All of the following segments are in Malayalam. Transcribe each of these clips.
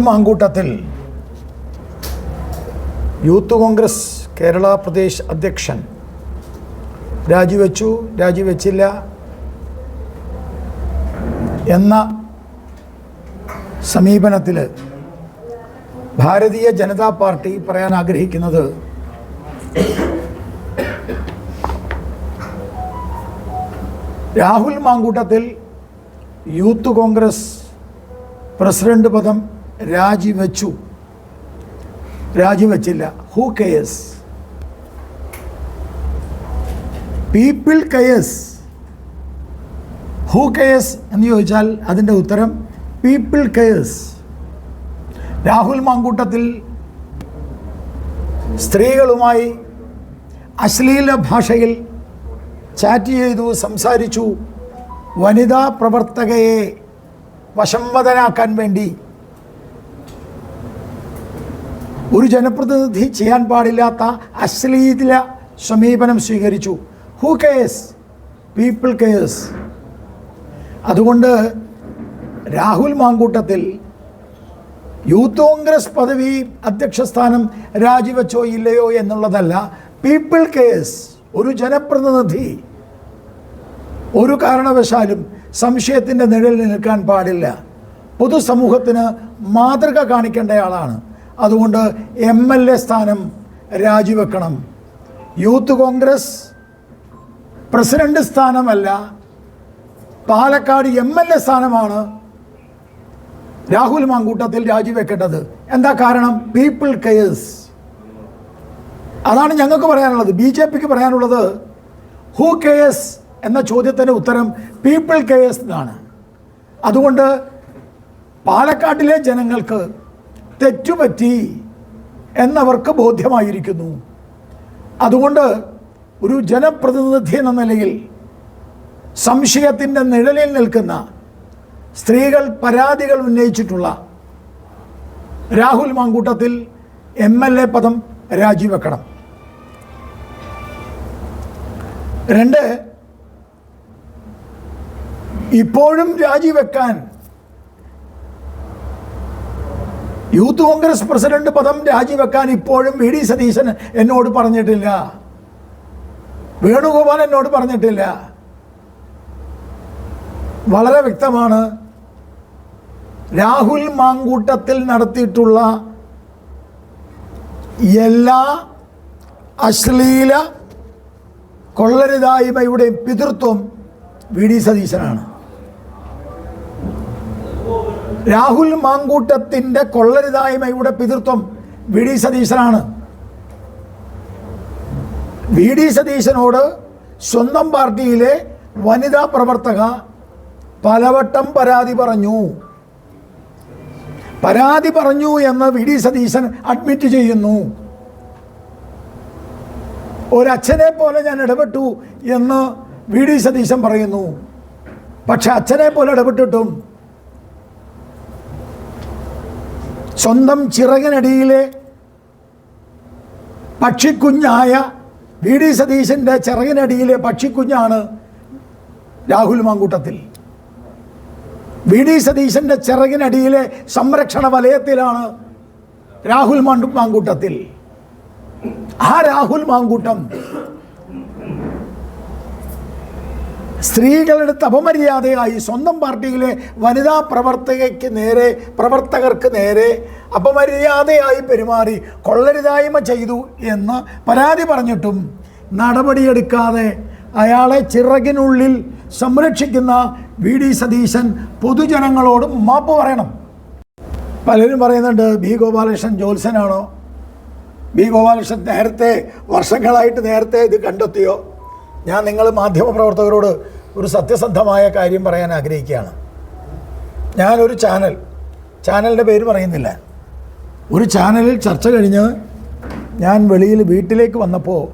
മാങ്കൂട്ടത്തിൽ യൂത്ത് കോൺഗ്രസ് കേരള പ്രദേശ് അധ്യക്ഷൻ രാജിവെച്ചു. രാജിവെച്ചില്ല എന്ന സമീപനത്തിൽ ഭാരതീയ ജനതാ പാർട്ടി പറയാൻ ആഗ്രഹിക്കുന്നത് രാഹുൽ മാങ്കൂട്ടത്തിൽ യൂത്ത് കോൺഗ്രസ് പ്രസിഡന്റ് പദം രാജിവെച്ചു. രാജിവെച്ചില്ല. Who cares people cares who cares എന്ന് ചോദിച്ചാൽ അതിന്റെ ഉത്തരം പീപ്പിൾ കെയസ് രാഹുൽ മാങ്കൂട്ടത്തിൽ സ്ത്രീകളുമായി അശ്ലീല ഭാഷയിൽ ചാറ്റ് ചെയ്തു സംസാരിച്ചു. വനിതാ പ്രവർത്തകയെ വശംവദനാക്കാൻ വേണ്ടി ഒരു ജനപ്രതിനിധി ചെയ്യാൻ പാടില്ലാത്ത അശ്ലീല സമീപനം സ്വീകരിച്ചു. ഹൂ കേസ് പീപ്പിൾ കേസ് അതുകൊണ്ട് രാഹുൽ മാങ്കൂട്ടത്തിൽ യൂത്ത് കോൺഗ്രസ് പദവി അധ്യക്ഷസ്ഥാനം രാജിവെച്ചോ ഇല്ലയോ എന്നുള്ളതല്ല പീപ്പിൾ കേസ് ഒരു ജനപ്രതിനിധി ഒരു കാരണവശാലും സംശയത്തിന്റെ നിഴലിൽ നിൽക്കാൻ പാടില്ല. പൊതുസമൂഹത്തിന് മാതൃക കാണിക്കേണ്ടയാളാണ് അതുകൊണ്ട് എം എൽ എ സ്ഥാനം രാജിവെക്കണം. യൂത്ത് കോൺഗ്രസ് പ്രസിഡന്റ് സ്ഥാനമല്ല പാലക്കാട് എം എൽ എ സ്ഥാനമാണ് രാഹുൽ മാങ്കൂട്ടത്തിൽ രാജിവെക്കേണ്ടത്. എന്താ കാരണം? പീപ്പിൾ കെയേഴ്സ് അതാണ് ഞങ്ങൾക്ക് പറയാനുള്ളത്. ബി ജെ പിക്ക് പറയാനുള്ളത് ഹൂ കെയേഴ്സ് എന്ന ചോദ്യത്തിന്റെ ഉത്തരം പീപ്പിൾ കെയേഴ്സ് എന്നാണ്. അതുകൊണ്ട് പാലക്കാട്ടിലെ ജനങ്ങൾക്ക് തെറ്റുപറ്റി എന്നവർക്ക് ബോധ്യമായിരിക്കുന്നു. അതുകൊണ്ട് ഒരു ജനപ്രതിനിധി എന്ന നിലയിൽ സംശയത്തിന്റെ നിഴലിൽ നിൽക്കുന്ന സ്ത്രീകൾ പരാതികൾ ഉന്നയിച്ചിട്ടുള്ള Rahul Mankoottathil M L A പദം രാജിവെക്കണം. രണ്ട് ഇപ്പോഴും രാജിവെക്കാൻ യൂത്ത് കോൺഗ്രസ് പ്രസിഡന്റ് പദം രാജിവെക്കാൻ ഇപ്പോഴും വി ഡി സതീശൻ എന്നോട് പറഞ്ഞിട്ടില്ല. വേണുഗോപാൽ എന്നോട് പറഞ്ഞിട്ടില്ല. വളരെ വ്യക്തമാണ്. രാഹുൽ മാങ്കൂട്ടത്തിൽ നടത്തിയിട്ടുള്ള എല്ലാ അശ്ലീല കൊള്ളരുതായ്മയുടെയും പിതൃത്വം വി ഡി സതീശനാണ്. രാഹുൽ മാങ്കൂട്ടത്തിന്റെ കൊള്ളരുതായ്മയുടെ പിതൃത്വം വി ഡി സതീശനാണ്. വി ഡി സതീശനോട് സ്വന്തം പാർട്ടിയിലെ വനിതാ പ്രവർത്തക പലവട്ടം പരാതി പറഞ്ഞു. പരാതി പറഞ്ഞു എന്ന് വി ഡി സതീശൻ അഡ്മിറ്റ് ചെയ്യുന്നു. ഒരച്ഛനെ പോലെ ഞാൻ ഇടപെട്ടു എന്ന് വി ഡി സതീശൻ പറയുന്നു. പക്ഷെ അച്ഛനെ പോലെ ഇടപെട്ടിട്ടും സ്വന്തം ചിറകിനടിയിലെ പക്ഷിക്കുഞ്ഞായ വി ഡി സതീശന്റെ ചിറകിനടിയിലെ പക്ഷിക്കുഞ്ഞാണ് രാഹുൽ മാങ്കൂട്ടത്തിൽ. വി ഡി സതീശന്റെ ചിറകിനടിയിലെ സംരക്ഷണ വലയത്തിലാണ് രാഹുൽ മാങ്കൂട്ടത്തിൽ. ആ രാഹുൽ മാങ്കൂട്ടം സ്ത്രീകളുടെ അപമര്യാദയായി സ്വന്തം പാർട്ടിയിലെ വനിതാ പ്രവർത്തകയ്ക്ക് നേരെ പ്രവർത്തകർക്ക് നേരെ അപമര്യാദയായി പെരുമാറി കൊള്ളരുതായ്മ ചെയ്തു എന്ന് പരാതി പറഞ്ഞിട്ടും നടപടിയെടുക്കാതെ അയാളെ ചിറകിനുള്ളിൽ സംരക്ഷിക്കുന്ന വി ഡി സതീശൻ പൊതുജനങ്ങളോട് മാപ്പ് പറയണം. പലരും പറയുന്നുണ്ട് ബി ഗോപാലകൃഷ്ണൻ ജോത്സനാണോ ബി ഗോപാലകൃഷ്ണൻ നേരത്തെ വർഷങ്ങളായിട്ട് നേരത്തെ ഇത് കണ്ടെത്തിയോ? ഞാൻ നിങ്ങൾ മാധ്യമപ്രവർത്തകരോട് ഒരു സത്യസന്ധമായ കാര്യം പറയാൻ ആഗ്രഹിക്കുകയാണ്. ഞാനൊരു ചാനൽ ചാനലിന്റെ പേര് പറയുന്നില്ല. ഒരു ചാനലിൽ ചർച്ച കഴിഞ്ഞ് ഞാൻ വെളിയിൽ വീട്ടിലേക്ക് വന്നപ്പോൾ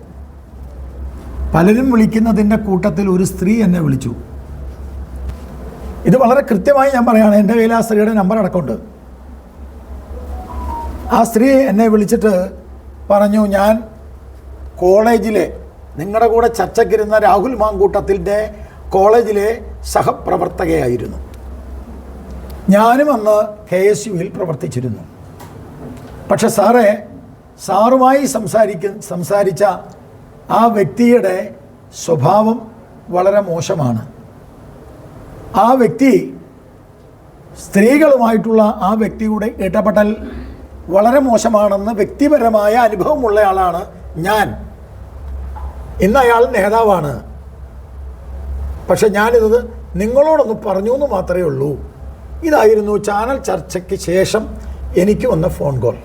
പലരും വിളിക്കുന്നതിന്റെ കൂട്ടത്തിൽ ഒരു സ്ത്രീ എന്നെ വിളിച്ചു. ഇത് വളരെ കൃത്യമായി ഞാൻ പറയുകയാണ് എന്റെ കയ്യിൽ ആ സ്ത്രീയുടെ നമ്പർ അടക്കമുണ്ട്. ആ സ്ത്രീ എന്നെ വിളിച്ചിട്ട് പറഞ്ഞു ഞാൻ കോളേജിലെ നിങ്ങളുടെ കൂടെ ചർച്ചയ്ക്കിരുന്ന രാഹുൽ മാങ്കൂട്ടത്തിന്റെ കോളേജിലെ സഹപ്രവർത്തകയായിരുന്നു. ഞാനും അന്ന് കെ എസ് യുവിൽ പ്രവർത്തിച്ചിരുന്നു. പക്ഷെ സാറേ സാറുമായി സംസാരിക്ക സംസാരിച്ച ആ വ്യക്തിയുടെ സ്വഭാവം വളരെ മോശമാണ്. ആ വ്യക്തി സ്ത്രീകളുമായിട്ടുള്ള ആ വ്യക്തിയുടെ ഇടപെടൽ വളരെ മോശമാണെന്ന് വ്യക്തിപരമായ അനുഭവമുള്ള ആളാണ് ഞാൻ. ഇന്ന് അയാൾ നേതാവാണ്. പക്ഷെ ഞാനിത് നിങ്ങളോടൊന്ന് പറഞ്ഞു എന്ന് മാത്രമേ ഉള്ളൂ. ഇതായിരുന്നു ചാനൽ ചർച്ചയ്ക്ക് ശേഷം എനിക്ക് വന്ന ഫോൺ കോൾ.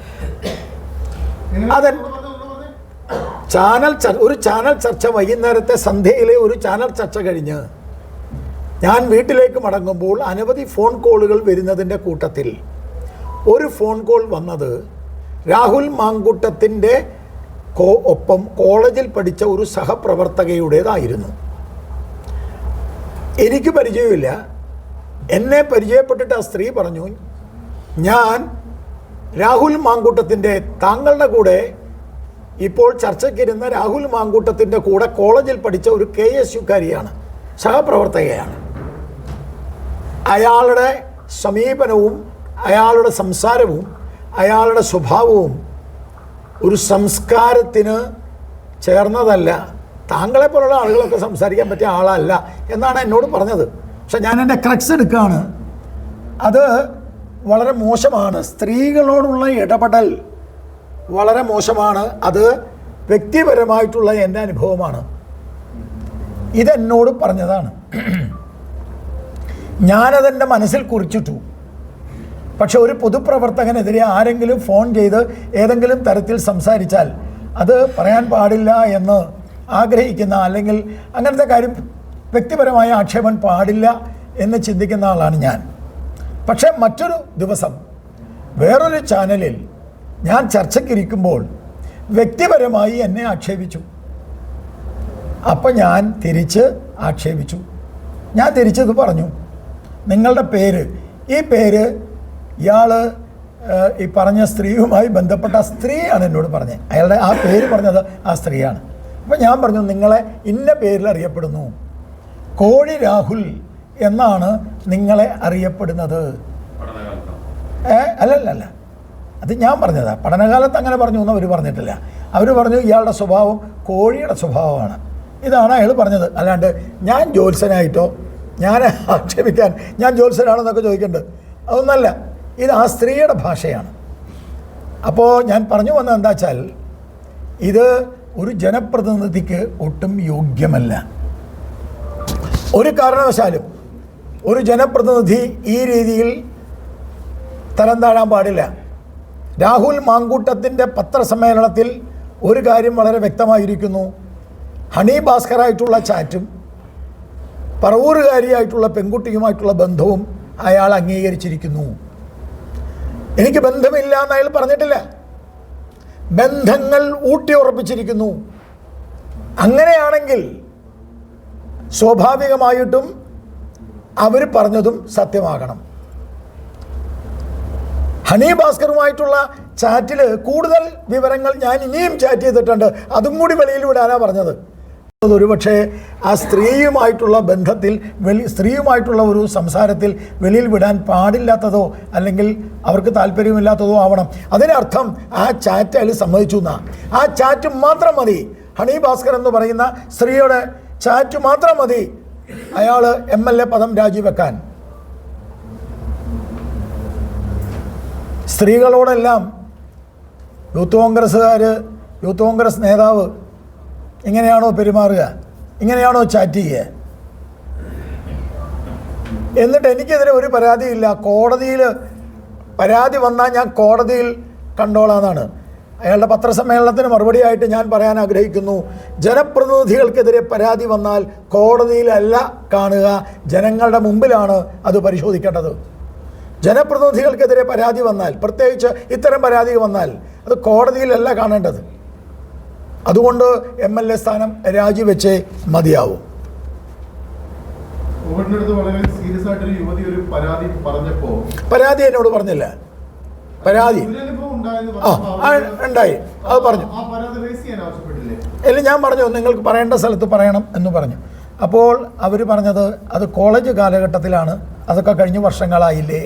അതെ ചാനൽ ഒരു ചാനൽ ചർച്ച വൈകുന്നേരത്തെ സന്ധ്യയിലെ ഒരു ചാനൽ ചർച്ച കഴിഞ്ഞ് ഞാൻ വീട്ടിലേക്ക് മടങ്ങുമ്പോൾ അനവധി ഫോൺ കോളുകൾ വരുന്നതിന്റെ കൂട്ടത്തിൽ ഒരു ഫോൺ കോൾ വന്നത് രാഹുൽ മാങ്കുട്ടത്തിന്റെ കോ ഒപ്പം കോളേജിൽ പഠിച്ച ഒരു സഹപ്രവർത്തകയുടേതായിരുന്നു. എനിക്ക് പരിചയമില്ല. എന്നെ പരിചയപ്പെട്ടിട്ട് ആ സ്ത്രീ പറഞ്ഞു ഞാൻ രാഹുൽ മാങ്കൂട്ടത്തിന്റെ താങ്കളുടെ കൂടെ ഇപ്പോൾ ചർച്ചയ്ക്കിരുന്ന രാഹുൽ മാങ്കൂട്ടത്തിന്റെ കൂടെ കോളേജിൽ പഠിച്ച ഒരു കെ എസ് യുക്കാരിയാണ് സഹപ്രവർത്തകയാണ്. അയാളുടെ സമീപനവും അയാളുടെ സംസാരവും അയാളുടെ സ്വഭാവവും ഒരു സംസ്കാരത്തിന് ചേർന്നതല്ല. താങ്കളെ പോലുള്ള ആളുകളൊക്കെ സംസാരിക്കാൻ പറ്റിയ ആളല്ല എന്നാണ് എന്നോട് പറഞ്ഞത്. പക്ഷെ ഞാൻ എന്റെ ക്രക്സ് എടുക്കുകയാണ്. അത് വളരെ മോശമാണ്. സ്ത്രീകളോടുള്ള ഇടപെടൽ വളരെ മോശമാണ്. അത് വ്യക്തിപരമായിട്ടുള്ള എന്റെ അനുഭവമാണ്. ഇതെന്നോട് പറഞ്ഞതാണ്. ഞാനതെന്റെ മനസ്സിൽ കുറിച്ചിട്ടു. പക്ഷെ ഒരു പൊതുപ്രവർത്തകനെതിരെ ആരെങ്കിലും ഫോൺ ചെയ്ത് ഏതെങ്കിലും തരത്തിൽ സംസാരിച്ചാൽ അത് പറയാൻ പാടില്ല എന്ന് ആഗ്രഹിക്കുന്ന അല്ലെങ്കിൽ അങ്ങനത്തെ കാര്യം വ്യക്തിപരമായ ആക്ഷേപം പാടില്ല എന്ന് ചിന്തിക്കുന്ന ആളാണ് ഞാൻ. പക്ഷേ മറ്റൊരു ദിവസം വേറൊരു ചാനലിൽ ഞാൻ ചർച്ചയ്ക്കിരിക്കുമ്പോൾ വ്യക്തിപരമായി എന്നെ ആക്ഷേപിച്ചു. അപ്പം ഞാൻ തിരിച്ച് ആക്ഷേപിച്ചു. ഞാൻ തിരിച്ചത് പറഞ്ഞു നിങ്ങളുടെ പേര് ഈ പേര് ഇയാൾ ഈ പറഞ്ഞ സ്ത്രീയുമായി ബന്ധപ്പെട്ട സ്ത്രീയാണ് എന്നോട് പറഞ്ഞത്. അയാളുടെ ആ പേര് പറഞ്ഞത് ആ സ്ത്രീയാണ്. അപ്പം ഞാൻ പറഞ്ഞു നിങ്ങളെ ഇന്ന പേരിൽ അറിയപ്പെടുന്നു. കോഴി രാഹുൽ എന്നാണ് നിങ്ങളെ അറിയപ്പെടുന്നത്. ഏ അല്ലല്ല അത് ഞാൻ പറഞ്ഞതാണ് പഠനകാലത്ത് അങ്ങനെ പറഞ്ഞു എന്ന് അവർ പറഞ്ഞിട്ടില്ല. അവർ പറഞ്ഞു ഇയാളുടെ സ്വഭാവം കോഴിയുടെ സ്വഭാവമാണ്. ഇതാണ് അയാൾ പറഞ്ഞത്. അല്ലാണ്ട് ഞാൻ ജ്യോത്സനായിട്ടോ ഞാൻ ആക്ഷേപിക്കാൻ ഞാൻ ജ്യോത്സനാണെന്നൊക്കെ ചോദിക്കേണ്ടത് അതൊന്നല്ല. ഇത് ആ സ്ത്രീയുടെ ഭാഷയാണ്. അപ്പോൾ ഞാൻ പറഞ്ഞു വന്നത് എന്താ വെച്ചാൽ ഇത് ഒരു ജനപ്രതിനിധിക്ക് ഒട്ടും യോഗ്യമല്ല. ഒരു കാരണവശാലും ഒരു ജനപ്രതിനിധി ഈ രീതിയിൽ തരം താഴാൻ പാടില്ല. രാഹുൽ മാങ്കൂട്ടത്തിന്റെ പത്രസമ്മേളനത്തിൽ ഒരു കാര്യം വളരെ വ്യക്തമായിരിക്കുന്നു. ഹണി ഭാസ്കറായിട്ടുള്ള ചാറ്റും പറവൂറുകാരിയായിട്ടുള്ള പെൺകുട്ടിയുമായിട്ടുള്ള ബന്ധവും അയാൾ അംഗീകരിച്ചിരിക്കുന്നു. എനിക്ക് ബന്ധമില്ല എന്ന് അയാൾ പറഞ്ഞിട്ടില്ല. ബന്ധങ്ങൾ ഊട്ടി ഉറപ്പിച്ചിരിക്കുന്നു. അങ്ങനെയാണെങ്കിൽ സ്വാഭാവികമായിട്ടും അവർ പറഞ്ഞതും സത്യമാകണം. ഹണി ഭാസ്കറുമായിട്ടുള്ള ചാറ്റിൽ കൂടുതൽ വിവരങ്ങൾ ഞാൻ ഇനിയും ചാറ്റ് ചെയ്തിട്ടുണ്ട്. അതും കൂടി വെളിയിൽ വിടാനാണ് പറഞ്ഞത്. ഒരുപക്ഷെ ആ സ്ത്രീയുമായിട്ടുള്ള ബന്ധത്തിൽ വെളി സ്ത്രീയുമായിട്ടുള്ള ഒരു സംസാരത്തിൽ വെളിയിൽ വിടാൻ പാടില്ലാത്തതോ അല്ലെങ്കിൽ അവർക്ക് താല്പര്യമില്ലാത്തതോ ആവണം. അതിനർത്ഥം ആ ചാറ്റ് അയാൾ സമ്മതിച്ചു എന്നാ. ആ ചാറ്റ് മാത്രം മതി. ഹണി ഭാസ്കർ എന്ന് പറയുന്ന സ്ത്രീയുടെ ചാറ്റ് മാത്രം മതി. അയാൾ എം എൽ എ പദം രാജിവെക്കാൻ. സ്ത്രീകളോടെല്ലാം യൂത്ത് കോൺഗ്രസ്സുകാർ യൂത്ത് കോൺഗ്രസ് നേതാവ് ഇങ്ങനെയാണോ പെരുമാറുക ഇങ്ങനെയാണോ ചാറ്റ് ചെയ്യുക. എന്നിട്ട് എനിക്കെതിരെ ഒരു പരാതിയില്ല. കോടതിയിൽ പരാതി വന്നാൽ ഞാൻ കോടതിയിൽ കണ്ടോളാന്നാണ്. അയാളുടെ പത്രസമ്മേളനത്തിന് മറുപടിയായിട്ട് ഞാൻ പറയാൻ ആഗ്രഹിക്കുന്നു. ജനപ്രതിനിധികൾക്കെതിരെ പരാതി വന്നാൽ കോടതിയിലല്ല കാണുക. ജനങ്ങളുടെ മുമ്പിലാണ് അത് പരിശോധിക്കേണ്ടത്. ജനപ്രതിനിധികൾക്കെതിരെ പരാതി വന്നാൽ പ്രത്യേകിച്ച് ഇത്തരം പരാതി വന്നാൽ അത് കോടതിയിലല്ല കാണേണ്ടത്. അതുകൊണ്ട് എം എൽ എ സ്ഥാനം രാജിവെച്ചേ മതിയാവും. പരാതി എന്നോട് പറഞ്ഞില്ല. പരാതി. ആ ഉണ്ടായി. അത് പറഞ്ഞു. ഇല്ല ഞാൻ പറഞ്ഞു നിങ്ങൾക്ക് പറയേണ്ട സ്ഥലത്ത് പറയണം എന്ന് പറഞ്ഞു. അപ്പോൾ അവർ പറഞ്ഞത് അത് കോളേജ് കാലഘട്ടത്തിലാണ് അതൊക്കെ കഴിഞ്ഞ വർഷങ്ങളായില്ലേ?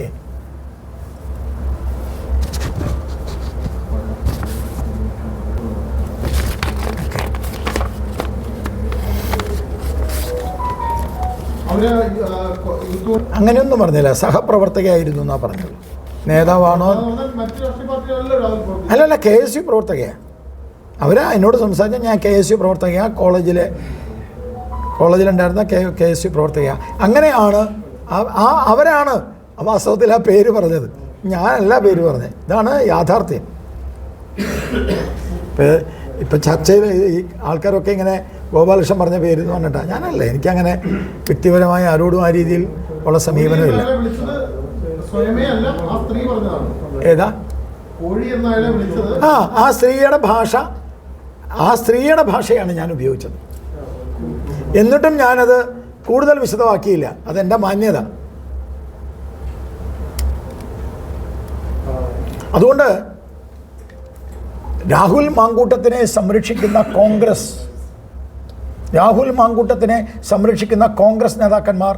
അങ്ങനെയൊന്നും പറഞ്ഞില്ല. സഹപ്രവർത്തകയായിരുന്നു എന്നാ പറഞ്ഞത്. നേതാവാണോ. അല്ലല്ല കെ എസ് യു പ്രവർത്തകയാണ് അവർ എന്നോട് സംസാരിച്ചാൽ ഞാൻ കെ എസ് യു പ്രവർത്തകയാണ് കോളേജിലെ കോളേജിലുണ്ടായിരുന്ന കെ കെ എസ് യു പ്രവർത്തകയാണ് അങ്ങനെയാണ് ആ- അവരാണ് വാസ്തവത്തിൽ ആ പേര് പറഞ്ഞത്. ഞാനല്ല പേര് പറഞ്ഞത്. ഇതാണ് യാഥാർത്ഥ്യം. ഇപ്പം ഇപ്പം ചർച്ചയിൽ ഈ ആൾക്കാരൊക്കെ ഇങ്ങനെ ഗോപാലകൃഷ്ണൻ പറഞ്ഞ പേര് എന്ന് പറഞ്ഞിട്ടാണ് ഞാനല്ല എനിക്കങ്ങനെ വ്യക്തിപരമായ ആരോടും ആ രീതിയിൽ ഉള്ള സമീപനമില്ല. ഏതാ? ആ ആ സ്ത്രീയുടെ ഭാഷ ആ സ്ത്രീയുടെ ഭാഷയാണ് ഞാൻ ഉപയോഗിച്ചത്. എന്നിട്ടും ഞാനത് കൂടുതൽ വിശദമാക്കിയില്ല. അതെന്റെ മാന്യത. അതുകൊണ്ട് രാഹുൽ മാങ്കൂട്ടത്തിനെ സംരക്ഷിക്കുന്ന കോൺഗ്രസ് രാഹുൽ മാങ്കൂട്ടത്തിനെ സംരക്ഷിക്കുന്ന കോൺഗ്രസ് നേതാക്കന്മാർ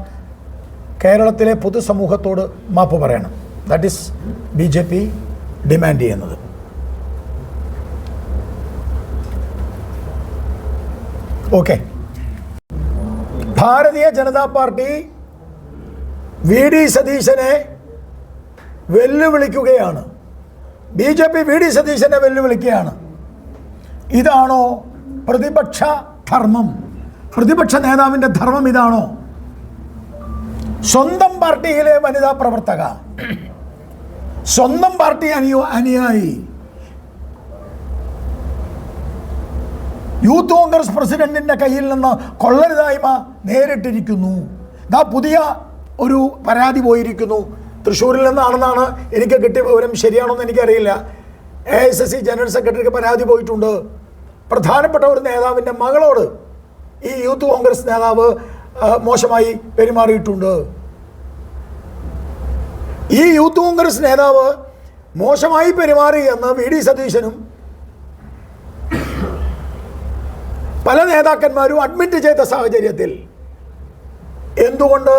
കേരളത്തിലെ പൊതുസമൂഹത്തോട് മാപ്പ് പറയണം. That is B J P demand ചെയ്യുന്നത്. Okay Bharatiya Janata party V D സതീശനെ വെല്ലുവിളിക്കുകയാണ്. B J P V D സതീശനെ വെല്ലുവിളിക്കുകയാണ്. ഇതാണോ പ്രതിപക്ഷ ധർമ്മം. പ്രതിപക്ഷ നേതാവിന്റെ ധർമ്മം ഇതാണോ? സ്വന്തം പാർട്ടിയിലെ വനിതാ പ്രവർത്തക. സ്വന്തം പാർട്ടി അനിയോ അനുയായി. യൂത്ത് കോൺഗ്രസ് പ്രസിഡന്റിന്റെ കയ്യിൽ നിന്ന് കൊള്ളരുതായ്മ നേരിട്ടിരിക്കുന്നു. ഇതാ പുതിയ ഒരു പരാതി പോയിരിക്കുന്നു. തൃശ്ശൂരിൽ നിന്നാണെന്നാണ് എനിക്ക് കിട്ടിയ വിവരം ശരിയാണോന്ന് എനിക്കറിയില്ല. A S S C general സെക്രട്ടറിക്ക് പരാതി പോയിട്ടുണ്ട്. പ്രധാനപ്പെട്ട ഒരു നേതാവിന്റെ മകളോട് ഈ യൂത്ത് കോൺഗ്രസ് നേതാവ് മോശമായി പെരുമാറിയിട്ടുണ്ട്. ഈ യൂത്ത് കോൺഗ്രസ് നേതാവ് മോശമായി പെരുമാറി എന്ന് വി. ഡി. സതീശനും പല നേതാക്കന്മാരും അഡ്മിറ്റ് ചെയ്ത സാഹചര്യത്തിൽ എന്തുകൊണ്ട്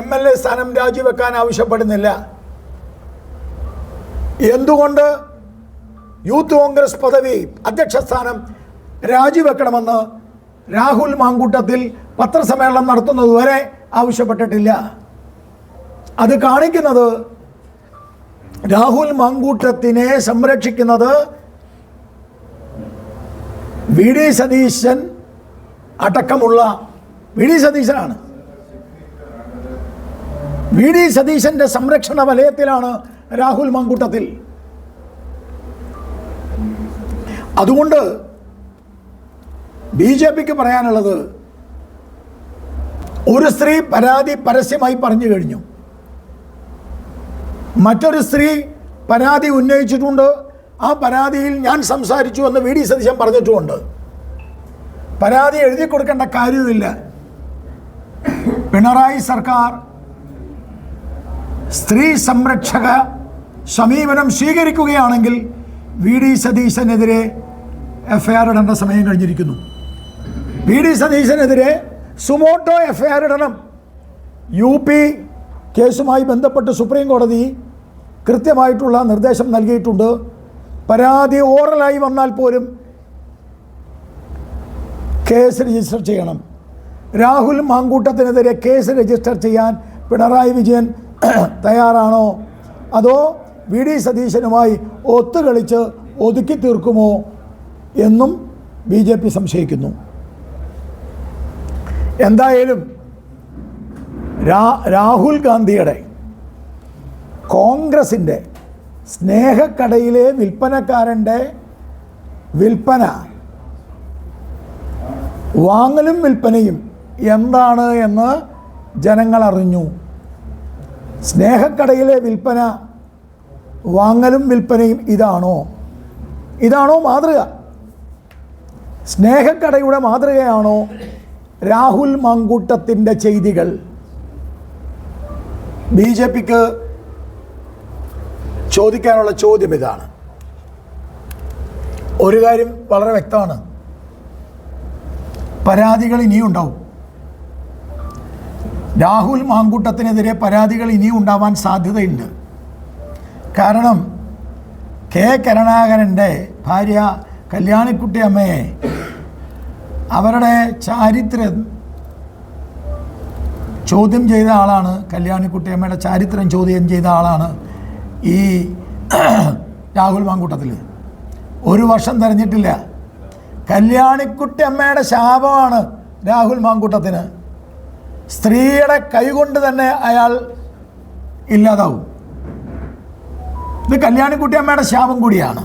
എം എൽ എ സ്ഥാനം രാജിവെക്കാൻ ആവശ്യപ്പെടുന്നില്ല? എന്തുകൊണ്ട് യൂത്ത് കോൺഗ്രസ് പദവി അധ്യക്ഷ സ്ഥാനം രാജിവെക്കണമെന്ന് രാഹുൽ മാങ്കൂട്ടത്തിൽ പത്രസമ്മേളനം നടത്തുന്നതുവരെ ആവശ്യപ്പെട്ടിട്ടില്ല. അത് കാണിക്കുന്നത് രാഹുൽ മാങ്കൂട്ടത്തിനെ സംരക്ഷിക്കുന്നത് വി ഡി സതീശൻ അടക്കമുള്ള വി ഡി സതീശനാണ്. വി ഡി സതീശന്റെ സംരക്ഷണ വലയത്തിലാണ് രാഹുൽ മങ്കൂട്ടത്തിൽ. അതുകൊണ്ട് ബി ജെ പിക്ക് പറയാനുള്ളത് ഒരു സ്ത്രീ പരാതി പരസ്യമായി പറഞ്ഞു കഴിഞ്ഞു. മറ്റൊരു സ്ത്രീ പരാതി ഉന്നയിച്ചിട്ടുണ്ട്. ആ പരാതിയിൽ ഞാൻ സംസാരിച്ചു എന്ന് വി ഡി സതീശൻ പറഞ്ഞിട്ടുമുണ്ട്. പരാതി എഴുതി കൊടുക്കേണ്ട കാര്യമില്ല പിണറായി സർക്കാർ സ്ത്രീ സംരക്ഷക സമീപനം സ്വീകരിക്കുകയാണെങ്കിൽ വി ഡി സതീശനെതിരെ എഫ് ഐ ആർ ഇടേണ്ട സമയം കഴിഞ്ഞിരിക്കുന്നു. വി ഡി സതീശനെതിരെ സുമോട്ടോ എഫ് ഐ ആർ ഇടണം. യു പി കേസുമായി ബന്ധപ്പെട്ട് സുപ്രീം കോടതി കൃത്യമായിട്ടുള്ള നിർദ്ദേശം നൽകിയിട്ടുണ്ട്. പരാതി ഓറലായി വന്നാൽ പോലും കേസ് രജിസ്റ്റർ ചെയ്യണം. രാഹുൽ മാങ്കൂട്ടത്തിനെതിരെ കേസ് രജിസ്റ്റർ ചെയ്യാൻ പിണറായി വിജയൻ തയ്യാറാണോ? അതോ വി ഡി സതീശനുമായി ഒത്തുകളിച്ച് ഒതുക്കി തീർക്കുമോ? എന്നും ബി ജെ പി സംശയിക്കുന്നു. എന്തായാലും രാഹുൽ ഗാന്ധിയുടെ കോൺഗ്രസിന്റെ സ്നേഹക്കടയിലെ വിൽപ്പനക്കാരന്റെ വിൽപ്പന വാങ്ങലും വിൽപ്പനയും എന്താണ് എന്ന് ജനങ്ങൾ അറിഞ്ഞു. സ്നേഹക്കടയിലെ വിൽപ്പന വാങ്ങലും വിൽപ്പനയും ഇതാണോ? ഇതാണോ മാതൃക? സ്നേഹക്കടയുടെ മാതൃകയാണോ രാഹുൽ മങ്കൂട്ടത്തിന്റെ ചെയ്തികൾ? ബി ജെ പിക്ക് ചോദിക്കാനുള്ള ചോദ്യം ഇതാണ്. ഒരു കാര്യം വളരെ വ്യക്തമാണ്. പരാതികൾ ഇനിയും ഉണ്ടാവും. രാഹുൽ മാങ്കൂട്ടത്തിനെതിരെ പരാതികൾ ഇനിയും ഉണ്ടാവാൻ സാധ്യതയുണ്ട്. കാരണം കെ കരുണാകരന്റെ ഭാര്യ കല്യാണിക്കുട്ടി അമ്മയെ അവരുടെ ചാരിത്രം ചോദ്യം ചെയ്ത ആളാണ് കല്യാണിക്കുട്ടിയമ്മയുടെ ചാരിത്രം ചോദ്യം ചെയ്ത ആളാണ് ഈ രാഹുൽ മാങ്കൂട്ടത്തിൽ ഒരു വർഷം തെരഞ്ഞിട്ടില്ല. കല്യാണിക്കുട്ടി അമ്മയുടെ ശാപമാണ് രാഹുൽ മാങ്കൂട്ടത്തിന്. സ്ത്രീയുടെ കൈകൊണ്ട് തന്നെ അയാൾ ഇല്ലാതാവും. ഇത് കല്യാണിക്കുട്ടിയമ്മയുടെ ശാപം കൂടിയാണ്.